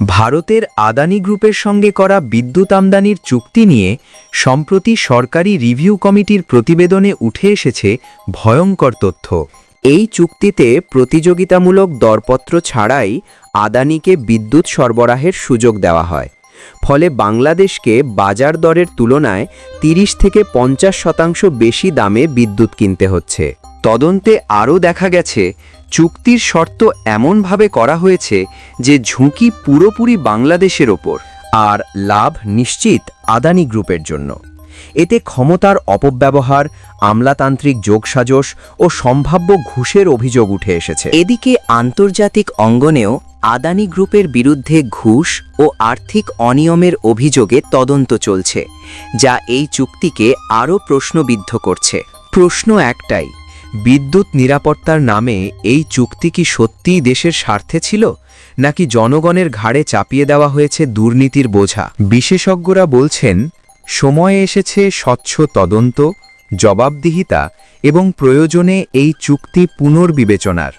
ভারতের আদানি গ্রুপের সঙ্গে করা বিদ্যুৎ আমদানির চুক্তি নিয়ে সম্প্রতি সরকারি রিভিউ কমিটির প্রতিবেদনে উঠে এসেছে ভয়ঙ্কর তথ্য। এই চুক্তিতে প্রতিযোগিতামূলক দরপত্র ছাড়াই আদানিকে বিদ্যুৎ সরবরাহের সুযোগ দেওয়া হয়। ফলে বাংলাদেশকে বাজার দরের তুলনায় ৩০ থেকে পঞ্চাশ শতাংশ বেশি দামে বিদ্যুৎ কিনতে হচ্ছে। তদন্তে আরও দেখা গেছে চুক্তির শর্ত এমনভাবে করা হয়েছে যে ঝুঁকি পুরোপুরি বাংলাদেশের ওপর আর লাভ নিশ্চিত আদানি গ্রুপের জন্য। এতে ক্ষমতার অপব্যবহার, আমলাতান্ত্রিক যোগসাজশ ও সম্ভাব্য ঘুষের অভিযোগ উঠে এসেছে। এদিকে আন্তর্জাতিক অঙ্গনেও আদানি গ্রুপের বিরুদ্ধে ঘুষ ও আর্থিক অনিয়মের অভিযোগে তদন্ত চলছে, যা এই চুক্তিকে আরও প্রশ্নবিদ্ধ করছে। প্রশ্ন একটাই বিদ্যুৎ নিরাপত্তার নামে এই চুক্তি কি সত্যিই দেশের স্বার্থে ছিল? নাকি জনগণের ঘাড়ে চাপিয়ে দেওয়া হয়েছে দুর্নীতির বোঝা? বিশেষজ্ঞরা বলছেন, সময়ে এসেছে স্বচ্ছ তদন্ত, জবাবদিহিতা এবং প্রয়োজনে এই চুক্তি পুনর্বিবেচনার।